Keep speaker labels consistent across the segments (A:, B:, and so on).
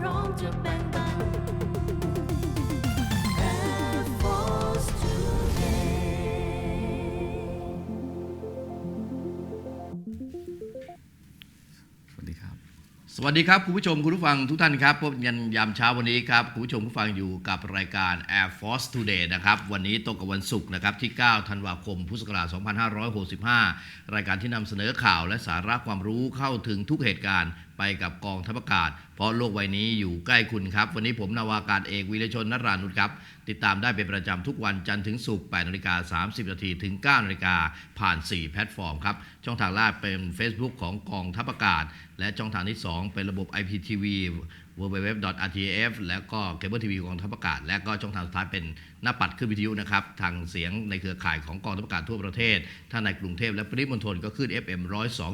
A: พร้อมจะแบ่งปัน Air Force Today
B: สวัสดีครับ
C: สวัสดีครับคุณผู้ชมคุณผู้ฟังทุกท่านครับพบกันยามเช้าวันนี้ครับคุณผู้ชมผู้ฟังอยู่กับรายการ Air Force Today นะครับวันนี้ตรงกับวันศุกร์นะครับที่ 9 ธันวาคม พุทธศักราช 2565 รายการที่นำเสนอข่าวและสาระความรู้เข้าถึงทุกเหตุการณ์ ไปกับกองทัพอากาศ เพราะโลกใบนี้อยู่ใกล้คุณครับ วันนี้ผมนาวากาศเอกวีรชนนรานุชครับ ติดตามได้เป็นประจำทุกวันจันทร์ถึงศุกร์8นาฬิกา30นาทีถึง9นาฬิกาผ่าน 4 แพลตฟอร์มครับ ช่องทางแรกเป็น Facebook ของกองทัพอากาศ และช่องทางที่ 2 เป็นระบบ IPTV www.rtf แล้วก็เคเบิลทีวีกองทัพอากาศ และก็ช่องทางสุดท้ายเป็นหน้าปัดขึ้นวิทยุนะครับ ทางเสียงในเครือข่ายของกองทัพอากาศทั่วประเทศ ถ้าในกรุงเทพและปริมณฑลก็ขึ้น FM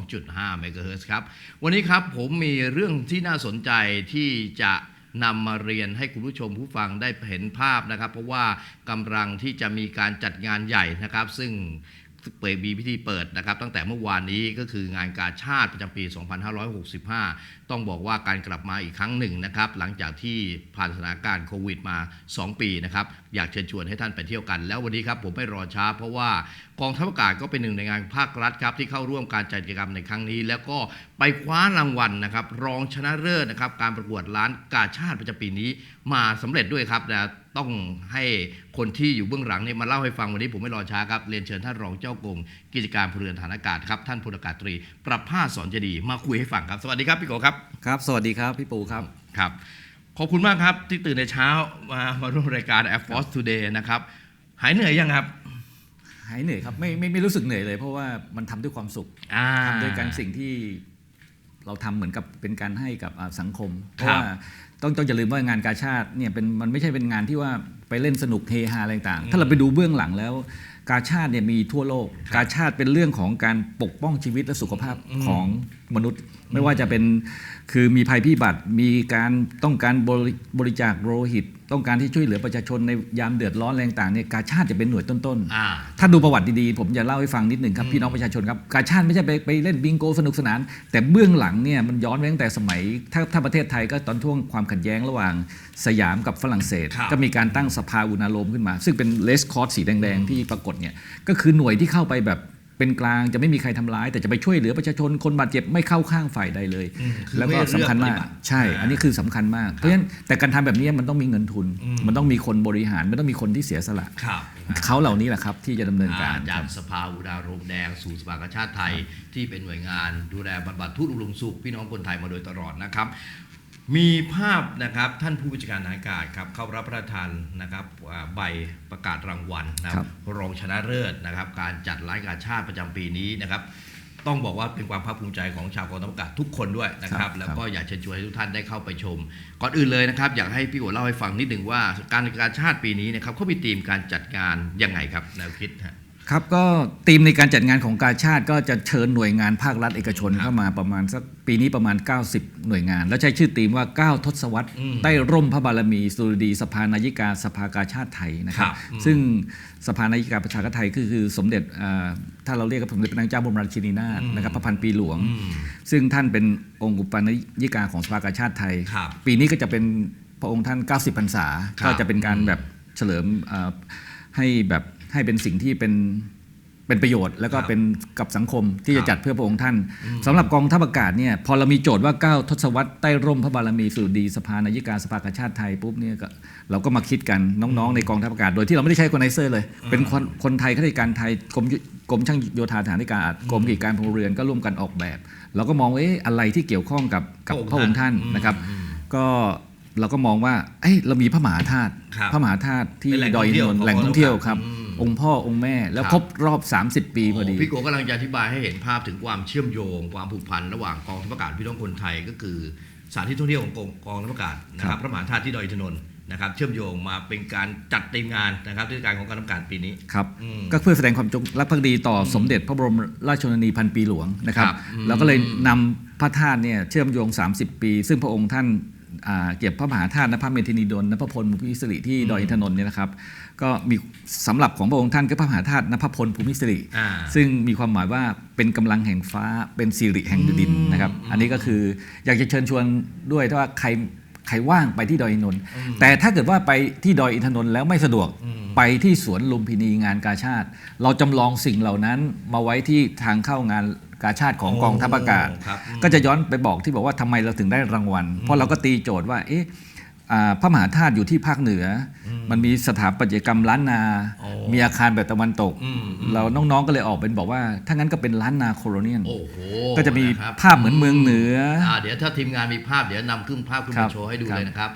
C: 102.5เมกะเฮิรตซ์ครับ วันนี้ครับผมมีเรื่องที่น่าสนใจที่จะนำมาเรียนให้คุณผู้ชมผู้ฟังได้เห็นภาพนะครับ เพราะว่ากำลังที่จะมีการจัดงานใหญ่นะครับ ซึ่งเปิดมีพิธีเปิดนะครับตั้งแต่เมื่อวานนี้ก็คืองานกาชาติประจำปี 2565 ต้องบอกว่าการกลับมาอีกครั้งหนึ่งนะครับ หลังจากที่ผ่านสถานการณ์โควิดมา 2 ปีนะครับ อยากเชิญชวนให้ท่านไปเที่ยวกัน แล้ววันนี้ครับผมไม่รอช้า เพราะว่ากองทัพอากาศก็เป็นหนึ่งในงานภาครัฐครับที่เข้าร่วมการจัดกิจกรรมในครั้งนี้ แล้วก็ไปคว้ารางวัลนะครับ รองชนะเลิศนะครับ การประกวดร้านกาชาติประจำปีนี้มาสำเร็จด้วยครับนะต้องให้คนที่อยู่เบื้องหลังเนี่ยมาเล่าให้ฟังวันนี้ผมไม่รอช้าครับ เรียนเชิญท่านรองเจ้ากรมกิจการพลเรือนฐานอากาศครับท่านพลอากาศตรี ประภาสสอนเจดี มาคุยให้ฟังครับ สวัสดีครับพี่โกครับ
B: ครับ สวัสดีครับพี่ปูครับ
C: ครับ ขอบคุณมากครับที่ตื่นในเช้ามามาร่วมรายการ Air Force Today นะครับ หายเหนื่อยยังครับ
B: หายเหนื่อยครับไม่ไม่ไม่รู้สึกเหนื่อยเลย เพราะว่ามันทำด้วยความสุข
C: อ่า
B: ทำโดยการสิ่งที่เราทำเหมือนกับเป็นการให้กับอ่าสังคม เพ
C: ครั
B: ราะ
C: บ
B: ว่าต้องต้องอย่าลืมว่างานกาชาติเนี่ยเป็นมันไม่ใช่เป็นงานที่ว่าไปเล่นสนุกเฮฮาอะไรต่างๆถ้าเราไปดูเบื้องหลังแล้ว กาชาติเนี่ยมีทั่วโลก
C: ครับ
B: กาชาติเป็นเรื่องของการปกป้องชีวิตและสุขภาพ
C: อืม
B: ของมนุษย์ ไม่ว่าจะเป็นคือมีภัยพิบัติมีการต้องการบริบริจาคโลหิต ต้องการที่ช่วยเหลือประชาชนในยามเดือดร้อนอะไรต่างๆเนี่ยกาชาติจะเป็นหน่วยต้นๆ
C: อ่า
B: ถ้าดูประวัติดีๆ ผมจะเล่าให้ฟังนิดหนึ่งครับ พี่น้องประชาชนครับ การชาติไม่ใช่ไปไปเล่นบิงโกสนุกสนาน แต่เบื้องหลังเนี่ยมันย้อนไปตั้งแต่สมัย ถ้าถ้าประเทศไทยก็ตอนช่วงความขัดแย้งระหว่างสยามกับฝรั่งเศส
C: ครับ
B: ก็มีการตั้งสภาอุณาโลมขึ้นมา ซึ่งเป็นเลสคอร์สสีแดงๆที่ปรากฏเนี่ยก็คือหน่วยที่เข้าไปแบบ เป็นกลางจะไม่มีใครทำร้าย แต่จะไปช่วยเหลือประชาชนคนบาดเจ็บไม่เข้าข้างฝ่ายใดเลย
C: อืมคือ
B: แล้วก็
C: ไม่เลือก
B: สำคัญมาก
C: ปฏิบัติ
B: ใช่ อันนี้คือสำคัญมาก เพราะฉะนั้นแต่การทำแบบนี้มันต้องมีเงินทุน
C: อืม
B: มันต้องมีคนบริหารมันต้องมีคนที่เสียสละ
C: ครับ
B: เขาเหล่านี้แหละครับที่จะดำเนินการ
C: อ่าจากสภาอุดาโรมแดงสู่สภากาชาติไทยที่เป็นหน่วยงาน ดูแลบรรบัดทุกข์อุดมสุขพี่น้องคนไทยมาโดยตลอดนะครับ มีภาพนะครับท่านผู้บัญชาการทหารอากาศครับเข้ารับประทานนะครับอ่าใบประกาศรางวัลนะค
B: ครั
C: รับบรองชนะเลิศนะครับ การจัดรายการชาติประจำปีนี้นะครับ ต้องบอกว่าเป็นความภาคภูมิใจของชาวกองทัพอากาศทุกคนด้วยนะครับ แล้วก็อยากเชิญชวนให้ทุกท่านได้เข้าไปชม ก่อนอื่นเลยนะครับ อยากให้พี่โอเล่าให้ฟังนิดหนึ่งว่า การการชาติปีนี้นะครับเขามีธีมการจัดงานยังไงครับแนวคิดฮะ
B: ครับก็ธีมในการจัดงานของกาชาติก็จะเชิญหน่วยงานภาครัฐเอกชน
C: ครับ
B: เข้ามาประมาณสักปีนี้ประมาณ 90 หน่วยงาน แล้วใช้ชื่อธีมว่า 9 ทศวรรษ
C: อืม
B: ใต้ร่มพระบารมีสุรดีสภานายิกาสภากาชาติไทยนะครับ
C: ครับอืม
B: ซึ่งสภานายิกาประชาชาติไทยคือคือสมเด็จอ่าถ้าเราเรียกก็สมเด็จพระนางเจ้าบรมราชินีนาถ
C: อืม
B: นะครับพระพันปีหลวง
C: อืม
B: ซึ่งท่านเป็นองค์อุปนายิกาของสภากาชาติไทย
C: ครับ
B: ปีนี้ก็จะเป็นพระองค์ท่าน 90 พรรษา
C: ครับ
B: ก็จะเป็นการแบบเฉลิมอ่าให้แบบ ให้เป็นสิ่งที่เป็นเป็นประโยชน์ แล้วก็
C: ครับ
B: เป็นกับสังคมที่
C: ครั
B: จะ
C: บ
B: จัดเพื่อพระองค์ท่านสำหรับกองทัพอากาศเนี่ยพอเรามีโจทย์ว่า9ทศวรรษใต้ร่มพระบารมีสุดีสภานายิกาสภากาชาติไทยปุ๊บเนี่ยก็เราก็มาคิดกันน้องๆในกองทัพอากาศ โดยที่เราไม่ได้ใช้คนไนเซอร์เลย เป็นคนคนไทยข้าราชการไทยกรมยุกรมช่างโยธาฐานอากาศกรมกิจการพลเรือนก็ร่วมกันออกแบบ เราก็มองว่าเอ๊ะอะไรที่เกี่ยวข้องกับกับพระองค์ท่านนะครับ ก็เราก็มองว่าเอ้ยเรามีพระมหาธาตุ
C: ครับ
B: พระมหาธาตุที่
C: เป็นแหล่ง
B: ดอยอินทนนท์
C: ท่องเที่ยว
B: แหล่งท่องเที่ยวครับ
C: อืม
B: องค์พ่อองค์แม่ แล้ว
C: ครับ
B: ครบรอบ 30 ปีพอดี
C: พี่โกกำลังจะอธิบายให้เห็นภาพถึงความเชื่อมโยง ความผูกพันระหว่างกองทัพอากาศพี่น้องคนไทยก็คือสถานที่ท่องเที่ยวของกองกองทัพอากาศนะค
B: ครั
C: รับบพระมหาธาตุที่ดอยอินทนนท์นะครับเชื่อมโยงมาเป็นการจัดทีมงานนะครับที่การของการทำการปีนี้
B: ครับ
C: อืม
B: ก็เพื่อแสดงความจงรักภักดีต่อสมเด็จพระบรมราชชนนีพันปีหลวงนะครับ
C: ครับอืม
B: เราก็เลยนำพระธาตุเนี่ยเชื่อมโยง 30 ปี ซึ่งพระองค์ท่านอ่า เก็บพระมหาธาตุนพเมธินีดลนพพลภูมิสิริที่ดอยอินทนนท์เนี่ยนะครับ ก็มีสำหรับของพระองค์ท่านก็พระมหาธาตุนพพลภูมิสิริ
C: อ่า
B: ซึ่งมีความหมายว่าเป็นกำลังแห่งฟ้าเป็นสิริแห่งดินนะครับ
C: อืม
B: อันนี้ก็คืออยากจะเชิญชวนด้วยถ้าว่าใครใครว่างไปที่ดอยอินทนนท์
C: อืม
B: แต่ถ้าเกิดว่าไปที่ดอยอินทนนท์แล้วไม่สะดวก
C: อืม
B: ไปที่สวนลุมพินีงานกาชาติ เราจำลองสิ่งเหล่านั้นมาไว้ที่ทางเข้างาน กาชาติของกองทัพอากาศ
C: ครับอืม
B: ก็จะย้อนไปบอกที่บอกว่าทำไมเราถึงได้รางวัล เพราะเราก็ตีโจทย์ว่าเอ๊ะอ่าพระมหาธาตุอยู่ที่ภาคเหนืออมันมีสถาปัตยกรรมล้านนา
C: อ๋อ
B: มีอาคารแบบตะวันตก
C: อืมอืม
B: เราน้องๆก็เลยออกเป็นบอกว่า ถ้างั้นก็เป็นล้านนาโคโลเนียน
C: โอ้โห
B: ก็จะมี
C: นครับ
B: ภาพเหมือนเมืองเหนืออ
C: อ่าเดี๋ยวถ้าทีมงานมีภาพเดี๋ยวนำขึ้นภาพขึ้น
B: ครั
C: มา
B: บ
C: โชว์ให้ดู
B: ครับ
C: เลยนะครับ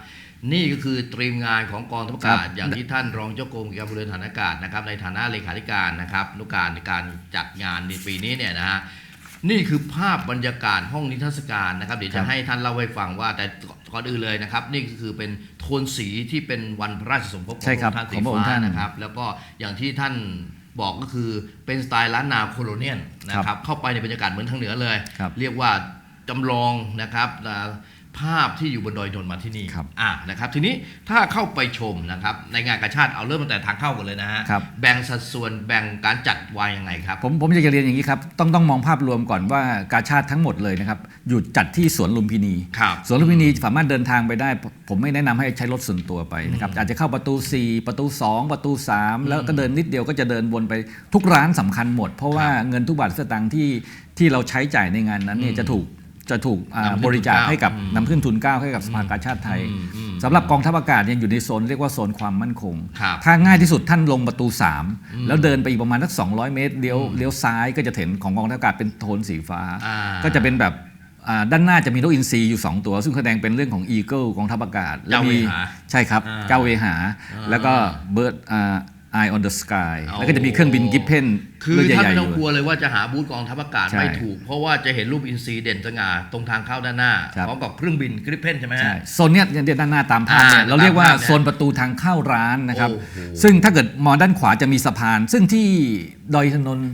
C: นี่ก็คือตรีมงานของกองทัพอา
B: ครั
C: กาศ
B: บ
C: อย่างที่ท่านรองเจ้ากรมการบริหารฐานอากาศนะครับในฐานะเลขาธิการนะครับนุการในการจัดงานในปีนี้เนี่ยนะฮะ นี่คือภาพบรรยากาศห้องนิทรรศการนะครับเดี๋ยว
B: ครั
C: จะ
B: บ
C: ให้ท่านเล่าให้ฟังว่าแต่ก่อนอื่นเลยนะครับ นี่ก็คือเป็นโทนสีที่เป็นวันพระราชสมภพของ
B: ใช่ครับ
C: พะองค์ท่านสี
B: ของพระองค์
C: ฟ้า
B: ท่าน
C: นะครับ แล้วก็อย่างที่ท่านบอกก็คือเป็นสไตล์ล้านนาโคโลเนียนนะครับ เข้าไปในบรรยากาศเหมือนทางเหนือเลย
B: ครับ
C: เรียกว่าจำลองนะครับอ่า ภาพที่อยู่บนดอยนนท์มาที่นี่
B: ครับ
C: อะนะครับ ทีนี้ถ้าเข้าไปชมนะครับ ในงานกาชาติเอาเริ่มตั้งแต่ทางเข้ากันเลยนะฮะ
B: ครับ
C: แบ่งสัดส่วนแบ่งการจัดวายยังไงครับ
B: ผมผมอยากจะเรียนอย่างนี้ครับ ต้องต้องมองภาพรวมก่อนว่ากาชาติทั้งหมดเลยนะครับอยู่จัดที่สวนลุมพินี
C: ครับ
B: สวนลุมพินีสามารถเดินทางไปได้ ผมไม่แนะนำให้ใช้รถส่วนตัวไปนะครับอาจจะเข้าประตู 4 ประตู 2 ประตู 3 แล้วก็เดินนิดเดียวก็จะเดินวนไปทุกร้านสำคัญหมด เพราะว่าเงินทุกบาทสตางค์ที่ที่เราใช้จ่ายในงานนั้นเนี่ยจะถูก จะถูกอ่านำ
C: ขึ้น
B: บริจาคให้กับ
C: ทุนเกล้า
B: นำขึ้นทุนเกล้าให้กับสภากาชาติไทย
C: อืมอืม
B: สำหรับกองทัพอากาศเนี่ยอยู่ในโซนเรียกว่าโซนความมั่นคง
C: ครับ
B: ถ้าง่ายที่สุดท่านลงประตู 3 แล้วเดินไปอีกประมาณสัก200 เมตรเลี้ยวเลี้ยวซ้ายก็จะเห็นของกองทัพอากาศเป็นโทนสีฟ้า
C: อ่า
B: ก็จะเป็นแบบอ่าด้านหน้าจะมีนกอินทรีอยู่ 2 ตัว ซึ่งแสดงเป็นเรื่องของอีเกิลกองทัพอากาศ
C: เจ้าเว
B: มี
C: หา
B: ใช่ครับ
C: อ่า
B: เจ้าเวหา
C: อ่า
B: แล้วก็เบิร์ด ไอ on the sky
C: โอ้
B: แล้วก็จะมีเครื่องบินกิฟเพน
C: คือ
B: เรือ
C: ท่าน
B: ใหญ่
C: ไม่
B: ๆ
C: ต้อง
B: อก
C: ลั
B: ยู่
C: วเลยว่าจะหาบูธกองทัพอากาศ
B: ใช่
C: ไม่ถูก เพราะว่าจะเห็นรูปอินซีเด่นสง่าตรงทางเข้าด้านหน้า
B: ครับ
C: พร้อมกับเครื่องบินกริปเพนใช่ไหมฮะ
B: ใช่โซนเนี้ยเนี่ยด้านหน้าตามภาพเนี่ย
C: อ่า
B: เราเรียกว่า
C: ตามภาพเนี่ย
B: โซนประตูทางเข้าร้านนะครับ
C: โอ้โห
B: ซึ่งถ้าเกิดมองด้านขวาจะมีสะพาน ซึ่งที่ดอยอินทนนท์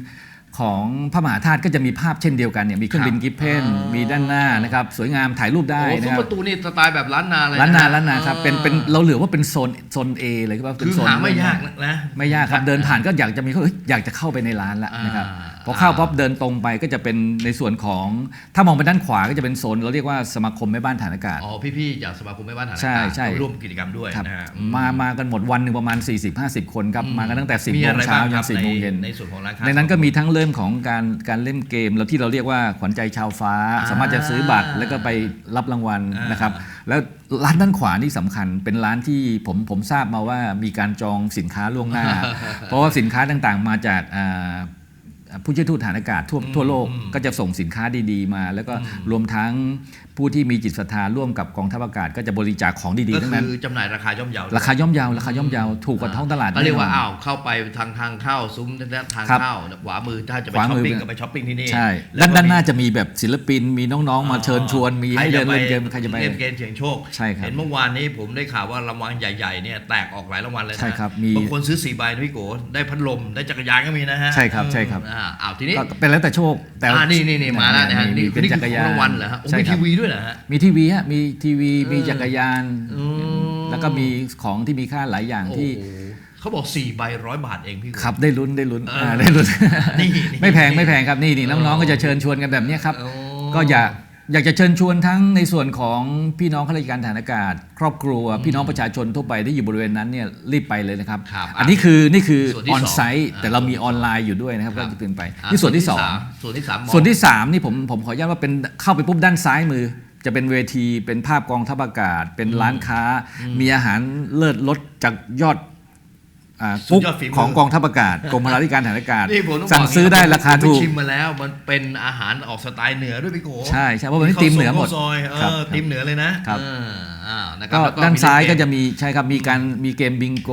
B: ของพระมหาธาตุก็จะมีภาพเช่นเดียวกันเนี่ยมีเครื่องบิน
C: ครับ
B: กิฟเพน
C: อ๋อ
B: มีด้านหน้านะครับสวยงามถ่ายรูปได้
C: โอ้
B: นะ
C: ซุ้
B: ค
C: ม
B: รับ
C: ประตูนี่สไตล์แบบล้านนาเลยะ
B: ร้านนา
C: ฮะ
B: ร้านนาครับเป็นเป็นเราเหลือว่าเป็นโซนโซน A เลยครับว่าเป็น
C: คือ
B: โซน
C: หาไม่ยากนะ
B: ไม่ยากครับเดินผ่านก็อยากจะมีเขาเอ้ยอยากจะเข้าไปในร้านละนะครับ
C: อ่า
B: พอเข้าปั๊บเดินตรงไปก็จะเป็นในส่วนของถ้ามองไปด้านขวาก็จะเป็นโซนเราเรียกว่าสมาคมแม่บ้านฐานอากาศ
C: อ๋อพี่ๆจากสมาคมแม่บ้านฐานอากาศ
B: ใช่ใช่
C: เข้าร่วมกิจกรรมด้วย
B: ครับ
C: นะฮะ
B: มามากันหมดวันหนึ่งประมาณ 40-50 คนครับมากันตั้งแต่ 10
C: มี
B: โม
C: อะ
B: ง
C: ไร
B: เช้า
C: บ้างค
B: ยั
C: รั
B: น
C: บ
B: 4โมงเย็น
C: ในส่วนของร้านค้า
B: ในนั้นก็มีทั้งเริ่มของการการเล่นเกมแล้วที่เราเรียกว่าขวัญใจชาวฟ้า
C: อ่า
B: สามารถจะซื้อบัตรแล้วก็ไปรับรางวัล
C: อ่าน
B: นะครับ แล้วร้านด้านขวานี่สำคัญ เป็นร้านที่ผมผมทราบมาว่ามีการจองสินค้าล่วงหน้า เพราะว่าสินค้าต่างๆ มาจากอ่า ผู้ช่วยทูตฐานอากาศทั่วทั่วโลกก็จะส่งสินค้าดีๆมา แล้วก็รวมทั้งผู้ที่มีจิตศรัทธาร่วมกับกองทัพอากาศก็จะบริจาคของดี
C: ก็
B: ๆทั้งนั้น
C: คือจำหน่ายราคาย่อมเยา
B: ราคาย่อมเยาราคาย่อมเยาถูกกว่าท้องตลาด
C: ก็เรียกว่า
B: แน่นน
C: อ้าวเข้าไปทางทางเข้าซุ้มทาง
B: ครับ
C: เข้าขวามือถ้าจะไป
B: ขวา
C: ช้อ
B: มื
C: ป
B: อ
C: ปิ้งก็ไปช้อปปิ้งที่นี่
B: ใช่
C: แล้ว
B: ด้าน
C: ก็
B: ด้านหน้า
C: มี
B: จะมีแบบศิลปินมีน้องๆมาเชิญชวนมีให้เดินเล่นเกมใครจะไป
C: เล่นเกมเสียงโชค
B: ใช่ครับ
C: เห็นเมื่อวานนี้ผมได้ข่าวว่ารางวัลใหญ่ๆเนี่ยแตกออกหลายรางวัลเลยนะ
B: ใช่ครับมี
C: บางคนซื้อสี่ใบนะพี่โกได้พัดลมได้จักรยานก็มีนะฮะ
B: ใช่ครับใช่ครับ
C: อ่าอ้าวทีนี้
B: ก็เป็นแล้วแต่โชค แต่
C: อ่านี่นี่นี่มาแล้วนะฮะ
B: มี
C: นี่
B: เป็น
C: นี่
B: จั
C: คื
B: กร
C: อข
B: ยา
C: อง
B: น
C: รางวัลเหรอฮะโอ้
B: ใช่
C: มี
B: ครั
C: ที
B: บ
C: วีด้วยเหรอฮะ
B: มีทีวีฮะมีทีวีมี
C: เออ
B: จักรยาน
C: อืม
B: แล้วก็มีของที่มีค่าหลายอย่างที่
C: โอ้โหเขาบอกสี่ใบร้อยบาทเองพี่โก
B: ขับได้ลุ้นได้ลุ้น
C: เอออ่า
B: ได้ลุ้น
C: นี่นี่
B: ไม่แพงไม่แพงครับนี่นี่น้องๆก็จะเชิญชวนกันแบบเนี้ยครับ
C: โอ้
B: ก็อยาก อยากจะเชิญชวนทั้งในส่วนของพี่น้องข้าราชการฐานอากาศ ครอบครัว พี่น้องประชาชนทั่วไปที่อยู่บริเวณนั้นเนี่ยรีบไปเลยนะครับ
C: ครับ
B: อันนี้คือนี่คือ
C: ส่วนที่
B: ออนไซต์
C: สอง
B: แต่เรามี
C: อ่า
B: ออนไลน์อยู่ด้วยนะครับ
C: ครั
B: ก็
C: บ
B: จะเป็นไป
C: อะ
B: นี่ส่วนที่สองา
C: มส่วนที่สามมอง
B: ส่วนที่ 3 นี่ผมผมขออนุญาตว่าเป็นเข้าไปปุ๊บด้านซ้ายมือ จะเป็นเวทีเป็นภาพกองทัพอากาศ เป็นร้านค้า มีอาหารเลิศรสจากยอด อ่า
C: สุด
B: กุ๊ก
C: ยอดฝีมือ
B: ของกองทัพอากาศกรมพลาธิการฐานอากาศ
C: นี่ผมต้อง
B: สั่ง
C: บก
B: ซื้อได้ราคา
C: ผมไป
B: ถูก
C: ชิมมาแล้ว มันเป็นอาหารออกสไตล์เหนือด้วยพี่โก
B: ใช่ใช่เพราะมันเป็นทีมเหนือหมด
C: ข้าวซอยเอ
B: ครับ
C: อ
B: ครับ
C: ทีมเหนือเลยนะครับเอออ้าวนะครั
B: ก็
C: บแล้ว
B: ด้าน
C: มี
B: ซ้าย
C: เล่
B: ก็
C: เม
B: จะมีใช่ครับมีการมีเกมบิงโก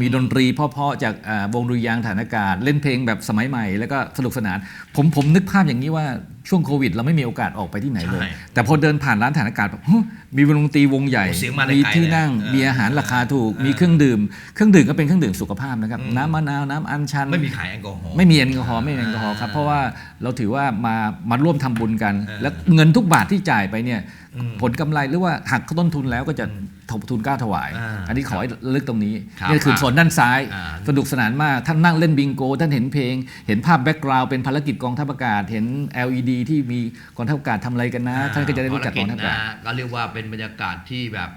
B: มีดนตรีเพราะๆจากอ่าวงดุริยางค์ฐานอากาศ เล่นเพลงแบบสมัยใหม่ แล้วก็สนุกสนาน ผมผมนึกภาพอย่างนี้ว่าช่วงโควิด เราไม่มีโอกาสออกไปที่ไหนเลย
C: ใช่
B: แต่พอเดินผ่านร้านฐานอากาศแบบฮึมีวงดนตรีวงใหญ่
C: โอ้เสียงมาแต่
B: มี
C: ไกล
B: ที่
C: เลย
B: นั่ง
C: เออ
B: มีอาหารราคาถูก
C: เออ
B: มีเครื่องดื่ม เครื่องดื่มก็เป็นเครื่องดื่มสุขภาพนะครับ
C: อืม
B: น้ำมะนาว น้ำอัญชัน
C: ไม่มีขายแอลกอฮอล์
B: ไม่มีแอลกอฮอล์ ไม่มีแอลกอฮอล์ครับ
C: อ่า
B: เพราะว่าเราถือว่ามา มาร่วมทำบุญกัน
C: เออ
B: แล้วเงินทุกบาทที่จ่ายไปเนี่ย
C: อืม
B: ผลกำไรหรือว่าหักต้นทุนแล้วก็จะ ทุนเกล้าถวาย
C: อ่า
B: อันนี้ขอให้ระลึกตรงนี้
C: ครับ
B: นี่คือโซนด้านซ้าย
C: อ่า
B: สนุกสนานมาก ท่านนั่งเล่นบิงโก ท่านเห็นเพลง เห็นภาพแบ็กกราวด์เป็นภารกิจกองทัพอากาศ เห็น LED ที่มีกองทัพอากาศทำอะไรกันนะ ท่านก็จะได้รู้จักกองทัพอากาศ
C: ภรกิจนะก็เรียกว่าเป็นบรรยากาศที่แบบ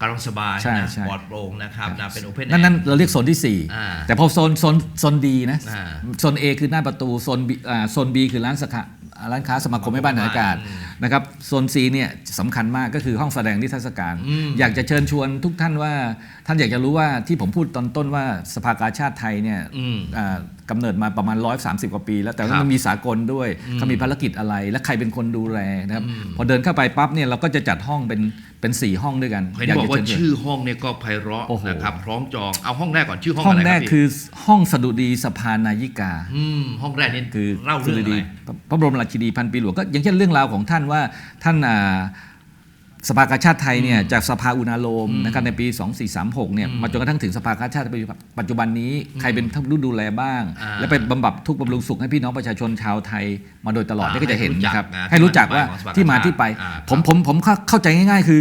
C: กำลังสบาย
B: ใช่
C: นะ
B: ใช่
C: ปลอดโปร่งนะครับนะเป็นโอเพน
B: นั่นนั่นเราเรียกโซนที่
C: อ่า
B: 4แต่พอโซนโซนโซนดีนะ
C: อ่า
B: โซน A คือหน้าประตูโซน B อ่าโซน B คือร้านสาขา ร้านค้าสมาคมแม่บ้านทหารอากาศ
C: อืม
B: นะครับโซน C เนี่ยสำคัญมากก็คือห้องแสดงนิทรรศการ
C: อืม
B: อยากจะเชิญชวนทุกท่านว่า ท่านอยากจะรู้ว่าที่ผมพูดตอนต้นว่าสภากาชาติไทยเนี่ย
C: อืม
B: อ่ากำเนิดมาประมาณ 130 กว่าปี แล้วแต่
C: ครั
B: ว่า
C: บ
B: มันมีสากลด้วยเขามีภารกิจอะไร และใครเป็นคนดูแลนะครับพอเดินเข้าไปปั๊บเนี่ยเราก็จะจัดห้องเป็น เป็นสี่ห้องด้วยกัน
C: เห็นบอกว่า
B: จะเชิญชวน
C: ชื่อห้องเนี่ยก็ไพเราะ
B: โอ้โห
C: นะครับพร้อมจองเอาห้องแรกก่อนชื่อห้อง
B: ห้อง
C: อะไร
B: แร
C: ครั
B: ก
C: บพี่
B: คือห้องสดุดีสภานายิกา
C: มห้องแรกนี่
B: คือ
C: เล่าเรื่อง
B: สดุ
C: อะไร
B: ดีพระบรมราชินีพันปีหลวงก็อย่างเช่นเรื่องราวของท่านว่าท่านอ่า สภากาชาติไทยเนี่ยจากสภาอุณาโลมนะครับในปี 2436เนี่ยมาจนกระทั่งถึงสภากาชาติปัจจุบันนี้ใครเป็นผู้ดูแลบ้าง
C: อ่า
B: และไปบำบัดทุกข์บำรุงสุขให้พี่น้องประชาชนชาวไทยมาโดยตลอด
C: อ่า
B: นี่ก็จะเห็น
C: ให้รู้จัก
B: นะครับ
C: นะ
B: ให้รู้จักว่า
C: ที่
B: ที่
C: มา
B: มา
C: ที่
B: ที่
C: ไป
B: ไป
C: อ่า
B: ผมผมผมเข้าเข้าใจง่าย ๆ คือ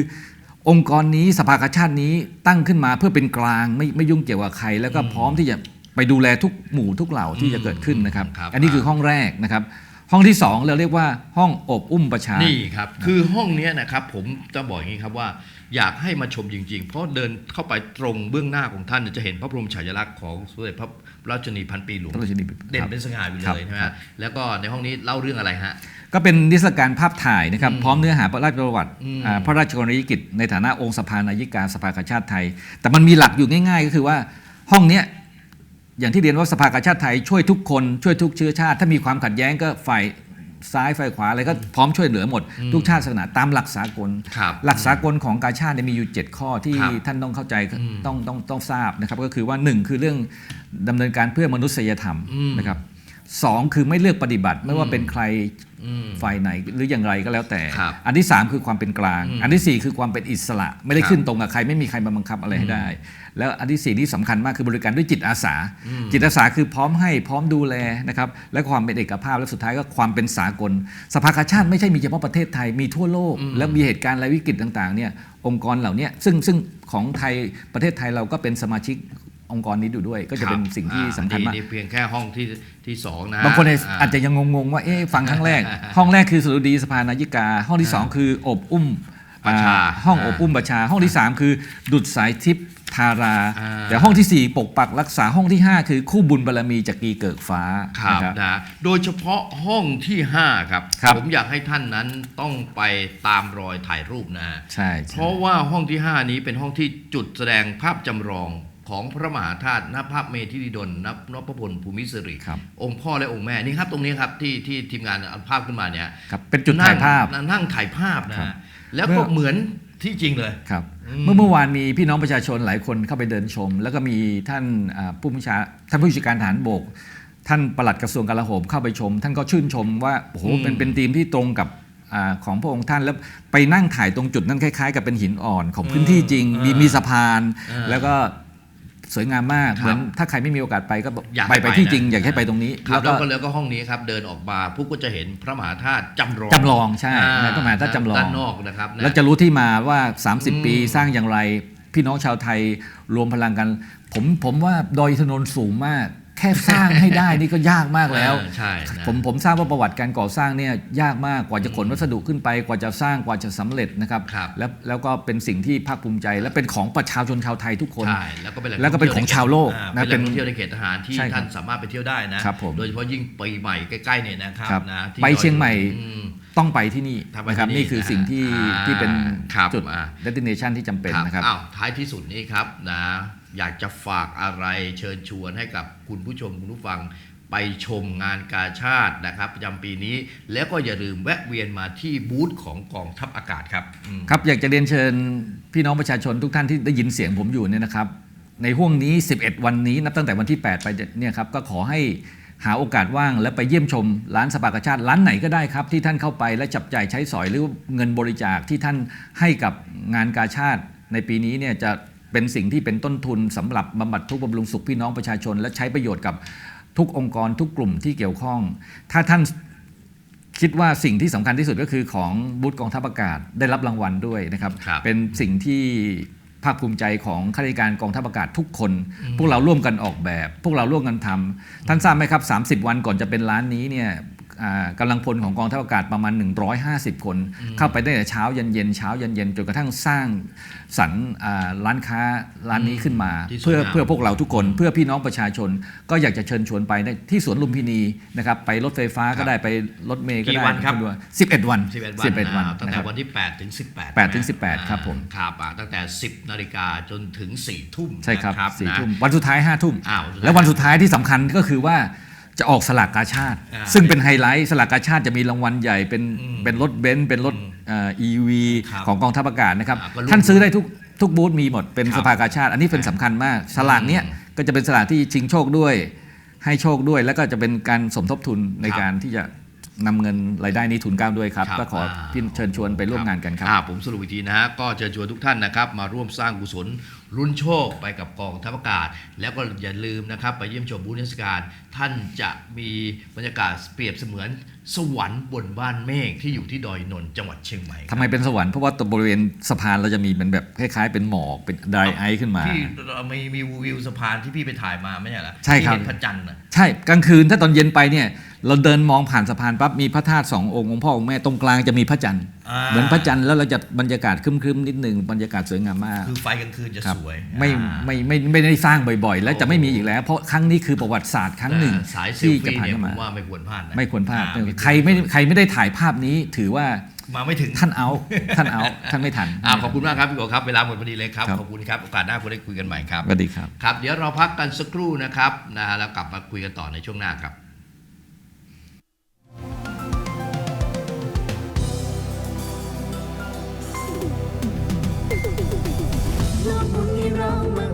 B: องค์กรนี้สภากาชาตินี้ตั้งขึ้นมาเพื่อเป็นกลางไม่ไม่ยุ่งเกี่ยวกับใคร แล้วก็พร้อมที่จะไปดูแลทุกหมู่ทุกเหล่าที่จะเกิดขึ้นนะครับ
C: ครับ
B: อันนี้คือห้องแรกนะครับ ห้องที่สองเราเรียกว่าห้องอบอุ้มประชา
C: นี่ครับ คือห้องเนี้ยนะครับผมจะบอกอย่างนี้ครับว่าอยากให้มาชมจริง ๆ เพราะเดินเข้าไปตรงเบื้องหน้าของท่านเนี่ยจะเห็นพระบรมฉายาลักษณ์ของสมเด็จพระราชนีพันปีหลวง
B: พระราชินี
C: เด่น
B: ครับ
C: เป็นสง่าอยู่
B: ครับ
C: เลยใช่ไหมฮะแล้วก็ในห้องนี้เล่าเรื่องอะไรฮะ
B: ก็เป็นนิทรรศการภาพถ่ายนะครับ พร้อมเนื้อหาพระราชประวัติ
C: อืม
B: อ่าพระราชกรณียกิจในฐานะองค์สภานายิกาสภากาชาติไทย แต่มันมีหลักอยู่ง่าย ๆ ก็คือว่าห้องเนี้ย อย่างที่เรียนว่าสภากาชาติไทยช่วยทุกคนช่วยทุกเชื้อชาติ ถ้ามีความขัดแย้งก็ฝ่ายซ้ายฝ่ายขวาอะไรก็พร้อมช่วยเหลือหมด ทุกชาติศาสนาตามหลักสากล
C: ครับ
B: หลักสากลของกาชาติเนี่ยมีอยู่ 7 ข้อที่
C: ครับ
B: ท่านต้องเข้าใจ
C: อืม
B: ต้องต้องต้องทราบนะครับ ก็คือว่า 1 คือเรื่องดำเนินการเพื่อมนุษยธรรม
C: อืม
B: นะครับ สองคือไม่เลือกปฏิบัติไม่ว่า
C: อืม
B: เป็นใคร
C: อืม
B: ฝ่ายไหนหรืออย่างไรก็แล้วแต่
C: ครับ
B: อันที่ 3 คือความเป็นกลาง
C: อืม
B: อันทีสี่ 4 คือความเป็นอิสระ ไม่ได้
C: ครับ
B: ขึ้นตรงกับใครไม่มีใครมาบังคับอะไรให้ได้ แล้วอันที่สี่ที่สำคัญมากคือบริการด้วยจิตอาสา
C: อืม
B: จิตอาสาคือพร้อมให้พร้อมดูแลนะครับและความเป็นเอกภาพและสุดท้ายก็ความเป็นสากล สภากาชาติไม่ใช่มีเฉพาะประเทศไทยมีทั่วโลก แล้วมีเหตุการณ์อะไรวิกฤตต่างๆเนี่ยองค์กรเหล่าเนี้ยซึ่งซึ่งของไทยประเทศไทยเราก็เป็นสมาชิก องค์กรนี้อยู่ด้วย ก็จะเป็นสิ่งที่สำคัญมาก
C: นี่นี่เพียงแค่ห้องที่ที่สองนะ
B: บางคนเนี่ยาอาจจะยังงงๆว่าเอ๊ะฟังครั้งแรก ห้องแรกคือสรุดีสภานายิกา ห้องที่สองคืออบอุ้ม
C: ประชา
B: อ่ห้องอบอุ้มประชา ห้องที่สามคือดุดสายทิพย์ทารา
C: อ่า
B: แต่ห้องที่สี่ปกปักรักษาห้องที่ห้าคือคู่บุญบารมีจากกีเกิกฟ้า
C: ครับ
B: นะ
C: นะโดยเฉพาะห้องที่ 5 ครับ
B: ครับ
C: ผมอยากให้ท่านนั้นต้องไปตามรอยถ่ายรูปนะฮะ
B: ใช่
C: เพ
B: ใช่
C: ราะว่าห้องที่ 5 นี้เป็นห้องที่จุดแสดงภาพจำลอง ของพระมหาธาตุณพระเมธิดลณนพพลภูมิสิริ
B: ครับ
C: องค์พ่อและองค์แม่นี่ครับตรงนี้ครับที่ที่ทีมงานเอาภาพขึ้นมาเนี่ย
B: ครับเป็นจุดถ่ายภาพ
C: นั่งนั่งถ่ายภาพนะครับฮะแล้ว
B: เมื่
C: ก็
B: อ
C: เหมือนที่จริงเลย
B: ครับ
C: อืม
B: เมื่อเมื่อวานมีพี่น้องประชาชนหลายคนเข้าไปเดินชม แล้วก็มีท่านอ่าผู้บัญชาท่านผู้จัดการฐานบก ท่านปลัดกระทรวงกลาโหมเข้าไปชม ท่านก็ชื่นชมว่าโอ้โห
C: อืม
B: เป็นเป็นทีมที่ตรงกับอาของพระองค์ท่านแล้วไปนั่งถ่ายตรงจุดนั้นคล้าย ๆ กับเป็นหินอ่อนของพื้นที่จริง มีมีสะพาน
C: อ่า
B: แล้วก็ สวยงามมาก
C: ครับ
B: เหมือนถ้าใครไม่มีโอกาสไปก็บอก
C: อยาก
B: ไป
C: ให้
B: ไป
C: ไป
B: ที่
C: นะ
B: จริงอยากให้ไปตรงนี้
C: ครับ
B: แล้ว
C: แล้ว
B: ก็
C: ก็แล้วก็ห้องนี้ครับเดินออกมาผู้ก็จะเห็นพระมหาธาตุจำลอง
B: จำลองใช่
C: อ่
B: พระมหาธาตุจำลอง
C: ด้านนอกนะครับน
B: แล้วจะรู้ที่มาว่า
C: อืม
B: 30 ปีสร้างอย่างไร พี่น้องชาวไทยรวมพลังกัน ผมผมว่าดอยอินทนนท์สูงมากแค่สร้างให้ได้นี่ก็ยากมากแล้ว
C: อ่าใช่นะ
B: ผมผมทราบว่าประวัติการก่อสร้างเนี่ยยากมากกว่าจะขนวัสดุขึ้นไปกว่าจะสร้างกว่าจะสำเร็จนะครับ
C: ครับ
B: แล้วแล้วก็เป็นสิ่งที่ภาคภูมิใจ และเป็นของประชาชนชาวไทยทุกคน
C: ใช่แล้วก็เป็นห
B: แล้วก็เป็นของชาวโลก
C: อ่า
B: นะ
C: เป็นแหล่ง
B: เป็น
C: ท่องเที่ยวในเขตทหารที่
B: ใช่ครับ
C: ท่านสามารถไปเที่ยวได้นะครับ
B: ผม
C: โดยเฉพาะยิ่งปีใหม่ใกล้ๆเนี่ยนะครับ
B: ครับ
C: นะที่
B: ไปเชียงใหม่
C: อืม
B: ต้องไปที่นี่
C: ถ้าไป
B: นะครับ
C: ที่นี่
B: นี่คือสิ่งที่
C: อ่า
B: ที่เป็น
C: ครับ
B: จุด
C: อ่า
B: destination ที่จำเป็นนะครับ
C: อ้าวท้ายที่สุดนี้ครับนะ อยากจะฝากอะไรเชิญชวนให้กับคุณผู้ชมคุณผู้ฟังไปชมงานกาชาตินะครับประจำปีนี้ แล้วก็อย่าลืมแวะเวียนมาที่บูธของกองทัพอากาศครับ
B: ครับ อยากจะเรียนเชิญพี่น้องประชาชนทุกท่านที่ได้ยินเสียงผมอยู่เนี่ยนะครับ ในห่วงนี้ 11 วันนี้นับตั้งแต่วันที่ 8 ไปเนี่ยครับก็ขอให้หาโอกาสว่างและไปเยี่ยมชม ร้านสปากาชาติร้านไหนก็ได้ครับ ที่ท่านเข้าไปและจับจ่ายใช้สอยหรือเงินบริจาคที่ท่านให้กับงานกาชาติในปีนี้เนี่ยจะ เป็นสิ่งที่เป็นต้นทุนสำหรับบำบัดทุกข์บำรุงสุขพี่น้องประชาชน และใช้ประโยชน์กับทุกองค์กรทุกกลุ่มที่เกี่ยวข้อง ถ้าท่านคิดว่าสิ่งที่สำคัญที่สุดก็คือของบูธกองทัพอากาศได้รับรางวัลด้วยนะครับ
C: ครับ
B: เป็นสิ่งที่ภาคภูมิใจของข้าราชการกองทัพอากาศทุกคน พวกเราร่วมกันออกแบบ พวกเราร่วมกันทำท่านทราบไหมครับ 30 วันก่อนจะเป็นร้านนี้เนี่ยอ่า กำลังพลของกองทัพอากาศประมาณ 150 คน เข้าไปได้แต่เช้าเย็นเย็นๆเช้าเย็นเย็นๆจนกระทั่งสร้างสรรค์อ่าร้านค้าร้านนี้ขึ้นมา
C: ที่สวย
B: เพื่องา
C: ม
B: เพื่อพวกเราทุกคน เพื่อพี่น้องประชาชน ก็อยากจะเชิญชวนไปได้ที่สวนลุมพินีนะครับไปรถไฟฟ้าก็ได้ไปรถเมล์ก็
C: กี่
B: ได้
C: วันครับ
B: สิบเอ็ดวัน
C: 11วัน
B: สิบเอ็ดวัน
C: อ่าตั้ง
B: นะค
C: แต่
B: รับ
C: วันที่8ถึง18
B: 8ถึง18ครับผม
C: ครับอ่าตั้งแต่ 10นาฬิกาจนถึง4ทุ่ม
B: ใช่ครับ
C: นะ
B: สี่
C: นะ
B: ทุ่มวันสุดท้ายห้าทุ่ม
C: อ้าว
B: แล้ววันสุดท้ายที่สำคัญก็คือว่า จะออกสลากกาชาติ
C: อ่า
B: ซึ่งเป็นไฮไลท์สลากกาชาติจะมีรางวัลใหญ่เป็น
C: อืม
B: เป็นรถเบนซ์เป็นรถเอ่อ EV
C: ครับ
B: ของกองทัพอากาศนะครับ
C: อ่าก็ร่วม
B: ท่านซื้อได้ทุกทุกบูธมีหมดเป็น
C: ครับ
B: สภากาชาติ อันนี้เป็นสำคัญมาก สลากเนี้ย
C: อืม
B: ก็จะเป็นสลากที่ชิงโชคด้วย ให้โชคด้วย แล้วก็จะเป็นการสมทบทุนใน
C: ครับ
B: การที่จะนำเงินรายได้นี้ทุนเกล้าด้วยครับ
C: ครับ
B: ก็ขอ
C: อ่า
B: พี่เชิญชวนไปร่วมงานกันครับ
C: อ่าผมสรุปอีกทีนะฮะก็เชิญชวนทุกท่านนะครับ มาร่วมสร้างกุศล รุ่นโชคไปกับกองทัพอากาศ แล้วก็อย่าลืมนะครับไปเยี่ยมชมบูธนิทรรศการท่านจะมีบรรยากาศเปรียบเสมือนสวรรค์บนบ้านเมฆที่อยู่ที่ดอยนนท์จังหวัดเชียงใหม่ครับ
B: ทำไมเป็นสวรรค์เพราะว่าตรงบริเวณสะพานเราจะมีเป็นแบบคล้ายๆ เป็นหมอกเป็นไดไอซ์ขึ้นมา
C: พี่มีมีวิวสะพานที่พี่ไปถ่ายมาไม่ใช่เหรอ
B: ใช่ครับ
C: ที่เห็นพระจันทร์น่ะ
B: ใช่กลางคืนถ้าตอนเย็นไปเนี่ย เราเดินมองผ่านสะพานปั๊บมีพระธาตุสององค์องค์พ่อองค์แม่ตรงกลางจะมีพระจันทร์
C: อ่า
B: เหมือนพระจันทร์แล้วเราจะบรรยากาศครึมๆนิดหนึ่งบรรยากาศสวยงามมาก
C: คือไฟกลางคืนจะ
B: ครับ
C: สวย
B: ไม่
C: อ่า
B: ไม่ไม่ไม่ได้สร้างบ่อยๆ และ
C: โอ้
B: จะไม่มีอีกแล้ว เพราะครั้งนี้คือประวัติศาสตร์ครั้งหนึ่ง
C: อ่าสายเซล
B: ที่จะ
C: ฟี่
B: ผ่าน
C: เนี่ย
B: เข้า
C: ผ
B: มา
C: มว่าไม่ควรพลาดนะ
B: ไม่ควรพลาด
C: อ่
B: ใครไม่ใครไม่ได้ถ่ายภาพนี้ถือว่า
C: มาไม่ถึง
B: ท่านเอาท่านเอาท่านไม่ทัน
C: อ่าขอบคุณมากครับพี่โกครับเวลาหมดพอดีเลยครับ
B: ครับ
C: ขอบคุณครับโอกาสหน้าคงได้คุยกันใหม่ครับ
B: สวัสดีครับ
C: ครับ เดี๋ยวเราพักกันสักครู่นะครับนะฮะแล้วกลับมาคุยกันต่อในช่วงหน้าครับ
A: โลก